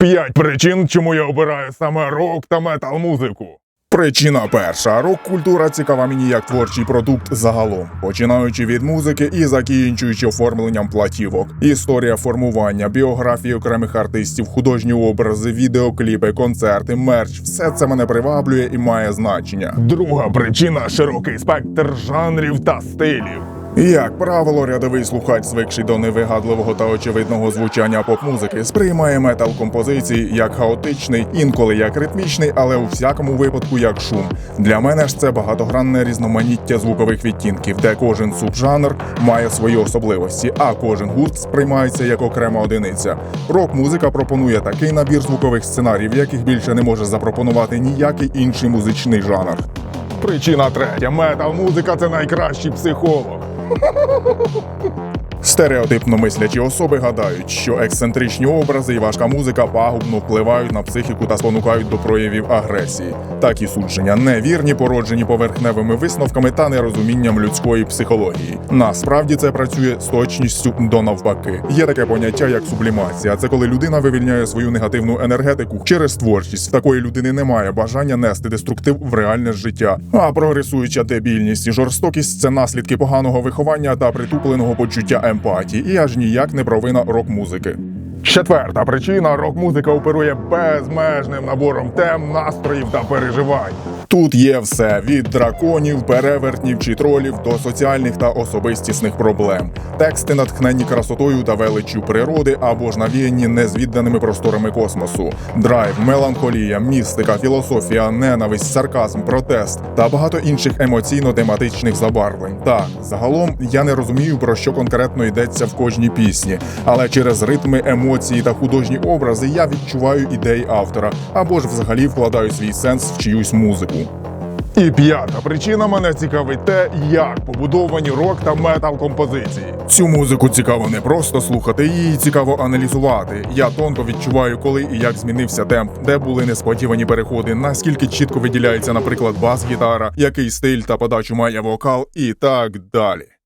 П'ять причин, чому я обираю саме рок та метал музику. Причина перша: рок-культура цікава мені як творчий продукт загалом, починаючи від музики і закінчуючи оформленням платівок. Історія формування, біографії окремих артистів, художні образи, відеокліпи, концерти, мерч все це мене приваблює і має значення. Друга причина широкий спектр жанрів та стилів. Як правило, рядовий слухач, звикший до невигадливого та очевидного звучання поп-музики, сприймає метал композиції як хаотичний, інколи як ритмічний, але у всякому випадку як шум. Для мене ж це багатогранне різноманіття звукових відтінків, де кожен субжанр має свої особливості, а кожен гурт сприймається як окрема одиниця. Рок-музика пропонує такий набір звукових сценаріїв, яких більше не може запропонувати ніякий інший музичний жанр. Причина третя: метал музика це найкращий психолог. Ha ha ha ha ha ha! Стереотипно мислячі особи гадають, що ексцентричні образи і важка музика пагубно впливають на психіку та спонукають до проявів агресії. Такі судження невірні, породжені поверхневими висновками та нерозумінням людської психології. Насправді це працює з точністю до навпаки. Є таке поняття як сублімація. Це коли людина вивільняє свою негативну енергетику через творчість. Такої людини немає бажання нести деструктив в реальне життя. А прогресуюча дебільність і жорстокість це наслідки поганого виховання та притупленого почуття емпатії, і аж ніяк не провина рок-музики. Четверта причина рок-музика оперує безмежним набором тем, настроїв та переживань. Тут є все від драконів, перевертнів чи тролів до соціальних та особистісних проблем. Тексти натхненні красотою та величчю природи або ж навіяні незвіданими просторами космосу. Драйв, меланхолія, містика, філософія, ненависть, сарказм, протест та багато інших емоційно-тематичних забарвлень. Так, загалом я не розумію про що конкретно йдеться в кожній пісні, але через ритми, емоції та художні образи я відчуваю ідеї автора або ж взагалі вкладаю свій сенс в чиюсь музику. І п'ята причина мене цікавить те, як побудовані рок та метал композиції. Цю музику цікаво не просто слухати, її цікаво аналізувати. Я тонко відчуваю, коли і як змінився темп, де були несподівані переходи, наскільки чітко виділяється, наприклад, бас-гітара, який стиль та подачу має вокал, і так далі.